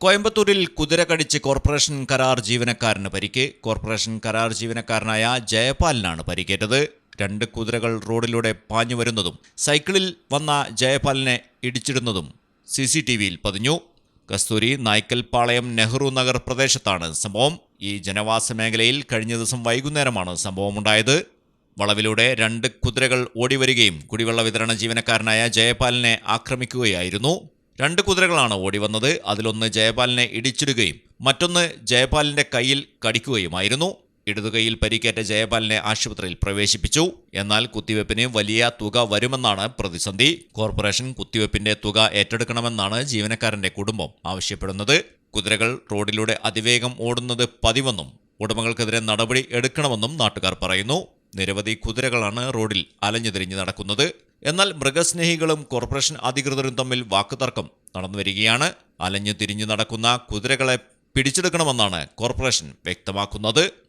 കോയമ്പത്തൂരിൽ കുതിര കടിച്ച് കോർപ്പറേഷൻ കരാർ ജീവനക്കാരന് പരിക്ക്. കോർപ്പറേഷൻ കരാർ ജീവനക്കാരനായ ജയപാലിനാണ് പരിക്കേറ്റത്. രണ്ട് കുതിരകൾ റോഡിലൂടെ പാഞ്ഞു വരുന്നതും സൈക്കിളിൽ വന്ന ജയപാലിനെ ഇടിച്ചിടുന്നതും സി സി ടി വിയിൽ പതിഞ്ഞു. കസ്തൂരി നായ്ക്കൽപ്പാളയം നെഹ്റു നഗർ പ്രദേശത്താണ് സംഭവം. ഈ ജനവാസ മേഖലയിൽ കഴിഞ്ഞ ദിവസം വൈകുന്നേരമാണ് സംഭവമുണ്ടായത്. വളവിലൂടെ രണ്ട് കുതിരകൾ ഓടിവരികയും കുടിവെള്ള വിതരണ ജീവനക്കാരനായ ജയപാലിനെ ആക്രമിക്കുകയായിരുന്നു. രണ്ട് കുതിരകളാണ് ഓടിവന്നത്. അതിലൊന്ന് ജയപാലിനെ ഇടിച്ചിടുകയും മറ്റൊന്ന് ജയപാലിന്റെ കയ്യിൽ കടിക്കുകയുമായിരുന്നു. ഇടതുകൈയിൽ പരിക്കേറ്റ ജയപാലിനെ ആശുപത്രിയിൽ പ്രവേശിപ്പിച്ചു. എന്നാൽ കുത്തിവെപ്പിന് വലിയ തുക വരുമെന്നാണ് പ്രതിസന്ധി. കോർപ്പറേഷൻ കുത്തിവെപ്പിന്റെ തുക ഏറ്റെടുക്കണമെന്നാണ് ജീവനക്കാരന്റെ കുടുംബം ആവശ്യപ്പെടുന്നത്. കുതിരകൾ റോഡിലൂടെ അതിവേഗം ഓടുന്നത് പതിവെന്നും ഉടമകൾക്കെതിരെ നടപടി എടുക്കണമെന്നും നാട്ടുകാർ പറയുന്നു. നിരവധി കുതിരകളാണ് റോഡിൽ അലഞ്ഞുതിരിഞ്ഞ് നടക്കുന്നത്. എന്നാൽ മൃഗസ്നേഹികളും കോർപ്പറേഷൻ അധികൃതരും തമ്മിൽ വാക്കുതർക്കം നടന്നു വരികയാണ് അലഞ്ഞു തിരിഞ്ഞു നടക്കുന്ന കുതിരകളെ പിടിച്ചെടുക്കണമെന്നാണ് കോർപ്പറേഷൻ വ്യക്തമാക്കുന്നത്.